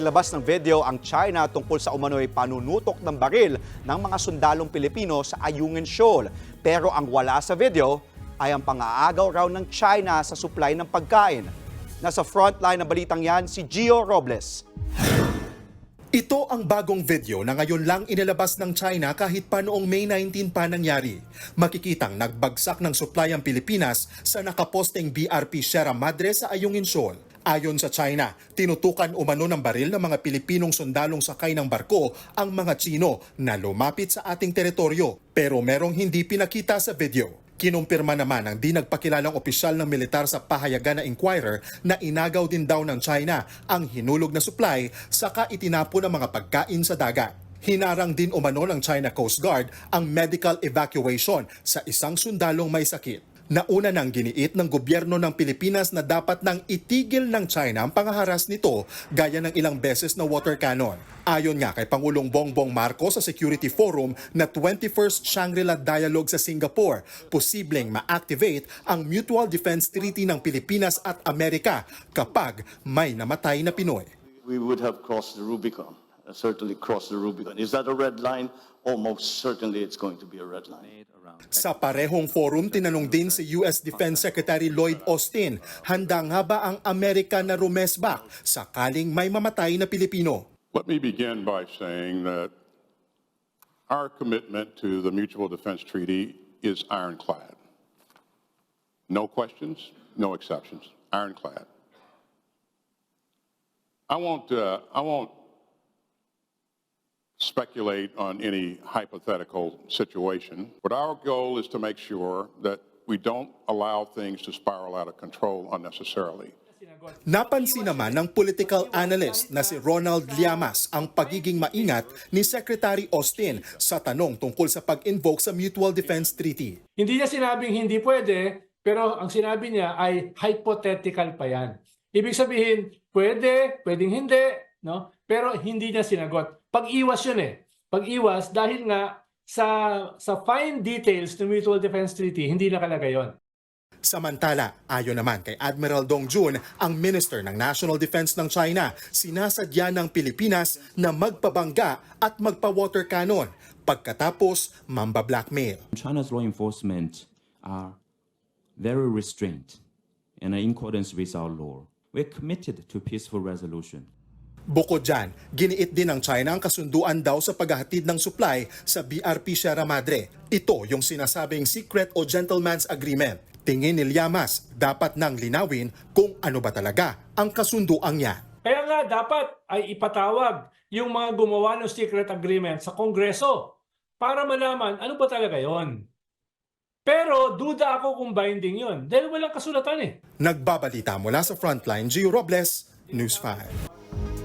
naglabas ng video ang China tungkol sa umano'y panunutok ng baril ng mga sundalong Pilipino sa Ayungin Shoal. Pero ang wala sa video ay ang pang-aagaw raw ng China sa supply ng pagkain. Nasa frontline ng balitang yan si Gio Robles. Ito ang bagong video na ngayon lang inilabas ng China kahit pa noong May 19 pa nangyari. Makikitang nagbagsak ng supply ang Pilipinas sa nakaposteng BRP Sierra Madre sa Ayungin Shoal. Ayon sa China, tinutukan umano ng baril ng mga Pilipinong sundalong sakay ng barko ang mga Chino na lumapit sa ating teritoryo pero merong hindi pinakita sa video. Kinumpirma naman ng di nagpakilalang opisyal ng militar sa pahayagan na Inquirer na inagaw din daw ng China ang hinulog na supply saka itinapon ang mga pagkain sa dagat. Hinarang din umano ng China Coast Guard ang medical evacuation sa isang sundalong may sakit. Nauna nang giniit ng gobyerno ng Pilipinas na dapat nang itigil ng China ang pangaharas nito gaya ng ilang beses na water cannon. Ayon nga kay Pangulong Bongbong Marcos sa Security Forum na 21st Shangri-La Dialogue sa Singapore, posibleng ma-activate ang Mutual Defense Treaty ng Pilipinas at Amerika kapag may namatay na Pinoy. we would have crossed the Rubicon, certainly crossed the Rubicon. Is that a red line? Almost certainly it's going to be a red line. Sa parehong forum, tinanong din si US Defense Secretary Lloyd Austin, handa nga ba ang Amerika na rumesbak sakaling may mamatay na Pilipino? Let me begin by saying that our commitment to the Mutual Defense Treaty is ironclad. No questions, no exceptions, ironclad. I won't, uh, I won't speculate on any hypothetical situation, but our goal is to make sure that we don't allow things to spiral out of control unnecessarily. Napansin naman ng political analyst na si Ronald Llamas ang pagiging maingat ni Secretary Austin sa tanong tungkol sa pag-invoke sa Mutual Defense Treaty. Hindi niya sinabing hindi pwede, pero ang sinabi niya ay hypothetical pa yan. Ibig sabihin, pwede, pwedeng hindi, no? Pero hindi niya sinagot. Pag-iwas yun eh. Pag-iwas dahil nga sa sa fine details ng Mutual Defense Treaty, hindi nakalagay yon. Samantala, ayon naman kay Admiral Dong Jun, ang Minister ng National Defense ng China, sinasadya ng Pilipinas na magpabangga at magpa-water cannon pagkatapos mamba-blackmail. China's law enforcement are very restrained and in accordance with our law. We're committed to peaceful resolution. Bukod dyan, giniit din ng China ang kasunduan daw sa paghahatid ng supply sa BRP Sierra Madre. Ito yung sinasabing secret o gentleman's agreement. Tingin ni Llamas, dapat nang linawin kung ano ba talaga ang kasunduan niya. Kaya nga dapat ay ipatawag yung mga gumawa ng secret agreement sa Kongreso para malaman ano ba talaga yon. Pero duda ako kung binding yon dahil walang kasulatan eh. Nagbabalita mula sa Frontline, Gio Robles, News 5.